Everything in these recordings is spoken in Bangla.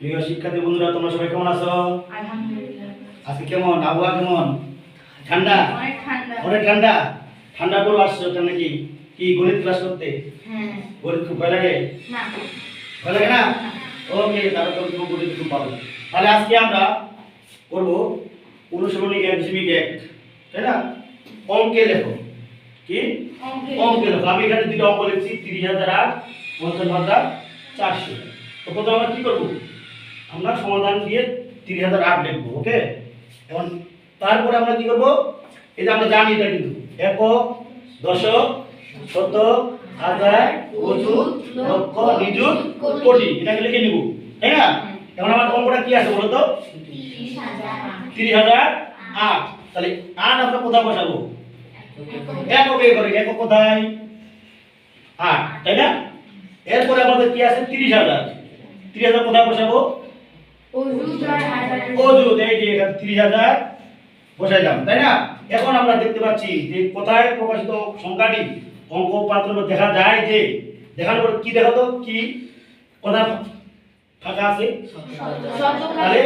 প্রিয় শিক্ষার্থী বন্ধুরা তোমরা সবাই কেমন আছো? আজকে কেমন? আবহাওয়া কেমন? ঠান্ডা? অনেক ঠান্ডা। ঠান্ডা? করে আসছো কেন নাকি? কি গণিত ক্লাস করতে? হ্যাঁ। গণিত খুব ভয় লাগে? ভয় লাগে না? ওকে তাহলে তো তুমি গণিত খুব ভালো। তাহলে আজকে আমরা করব অনুশীলনী এক দশমিক এক তাই না? অঙ্কে লেখো। কি? অঙ্কে। লেখো। আমি এখানে দুটো অঙ্ক লিখছি তিরিশ হাজার আট পঞ্চান্ন হাজার চারশো। তো প্রথমে আমরা কি করব? আমরা সমাধান দিয়ে তিরিশ হাজার আট লিখব ওকে এখন তারপরে আমরা কি করব? এই যে আমরা জানি এটা কিন্তু। একক দশক শত হাজার অযুত লক্ষ, নিযুত, কোটি। এটাকে লিখে নিব, তাই না? এখন আমার অঙ্কটা কি আছে বলো তো তিরিশ হাজার তিরিশ হাজার আট। তাহলে আট আমরা কোথায় বসাবো? একক এ করে একক কোথায়? আট, তাই না? এরপরে আমাদের কি আছে? তিরিশ হাজার। তিরিশ হাজার কোথায় বসাবো? হাজার। এই যে এখানে তিরিশ হাজার। বসাইলাম তাই না? এখন আমরা দেখতে পাচ্ছি যে কোথায় প্রকাশিত সংখ্যাটি? অঙ্ক পাত্র দেখা যায় যে দেখার পর কি দেখাতো? কি? কোথায় ফাঁকা আছে? তাহলে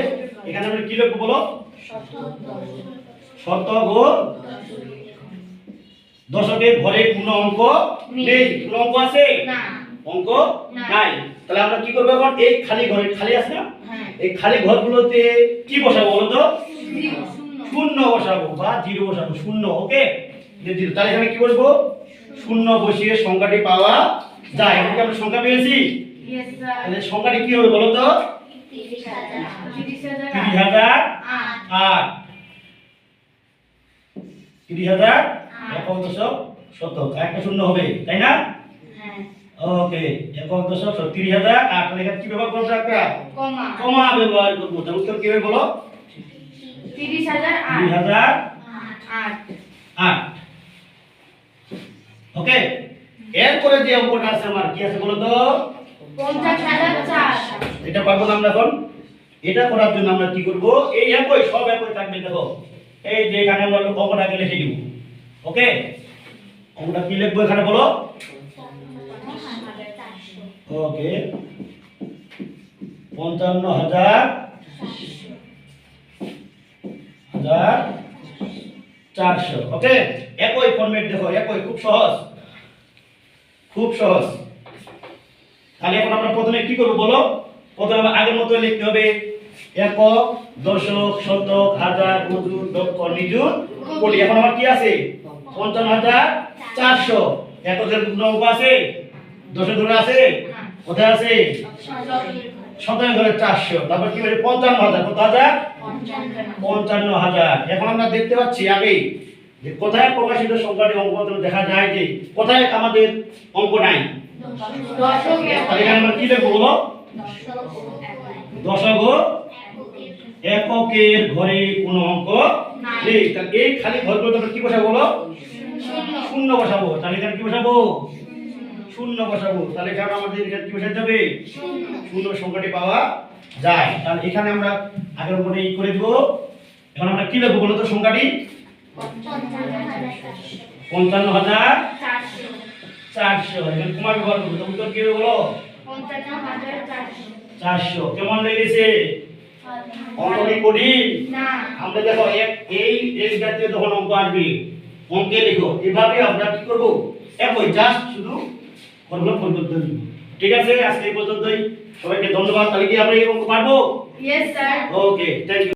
এখানে আমরা কি লিখব বলো? শতক ও দশকের ঘরে কোনো অঙ্ক নেই। কোনো অঙ্ক আছে? অঙ্ক নাই। তাহলে আমরা কি করব এখন? এই খালি ঘরে খালি আছে না? এই খালি ঘরগুলোতে কি বসাবো বলতো? শূন্য বসাবো বা জিরো বসাবো শূন্য ওকে জিরো তাহলে এখানে কি বসবো? শূন্য বসিয়ে সংখ্যাটি পাওয়া যায়। এখানে আমরা সংখ্যা পেয়েছি? তাহলে সংখ্যাটি কি হবে বলতো? তিরিশ হাজার আট। তিরিশ হাজার শতক একটা শূন্য হবে তাই না? হ্যাঁ। ওকে একক দশক শতক, তিরিশ হাজার আট এখানে কি ব্যবহার করব একটা কমা। কমা ব্যবহার করব তাহলে উত্তর কি হবে বলো? তিরিশ হাজার আট। আট। ওকে এরপরে যে অঙ্কটা আছে আমার কি আছে বলো তো? এটা পারব না আমরা এখন? এটা করার জন্য আমরা কি করব? এই একই সব একই থাকবে দেখো। এই যে এখানে আমরা অঙ্কটাকে লিখে দিব ওকে অঙ্কটা কি লিখব এখানে বলো? ওকে পঞ্চান্ন হাজার হাজার চারশো। ওকে একই ফর্মেট দেখো, একই, খুব সহজ। খুব সহজ। তাহলে এখন আমরা প্রথমে কি করব বলো? প্রথমে আগের মতো লিখতে হবে একক দশক, শতক, হাজার অযুত লক্ষ নিযুত কোটি। এখন আমার কি আছে? পঞ্চান্ন হাজার চারশো। এককের অঙ্ক আছে? দশক ধরে আছে? কোথায় আছে? শতক ধরে চারশো। তারপর কি বলে? পঞ্চান্ন হাজার। কত পঞ্চান্ন হাজার। এখন আমরা দেখতে পাচ্ছি আগেই যে কোথায় প্রকাশিত সংখ্যাটি অঙ্ক দেখা যায় যে কোথায় আমাদের অঙ্ক নাই? এখানে আমরা কি লিখব বলো? দশক এককের ঘরে কোনো অঙ্ক নাই। এই খালি ঘরগুলো আমরা কি বসাবো বলো? শূন্য শূন্য বসাবো। তাহলে এখানে কি বসাবো? শূন্য বসাবো তাহলে এখানে আমাদের এখানে কি বসাতে হবে? শূন্য। সংখ্যাটি পাওয়া যায়। তাহলে এখানে আমরা আগের মনে ই করে দেবো। এখন আমরা কি লিখব বলো তো সংখ্যাটি? পঞ্চান্ন হাজার চারশো। এখানে কুমার ব্যবহার করব উত্তর কি বলো? চারশো। কেমন লেগেছে? অঙ্কটি কঠিন? আমরা দেখো এই এই জাতীয় যখন অঙ্ক আসবে অঙ্কে লিখো। এভাবে আমরা কি করব? একই জাস্ট শুধু ফর্মুলা পর্যন্ত ঠিক আছে আজকে এই পর্যন্তই। সবাইকে ধন্যবাদ। তাহলে কি আমরা এই অঙ্ক পারব? Okay thank you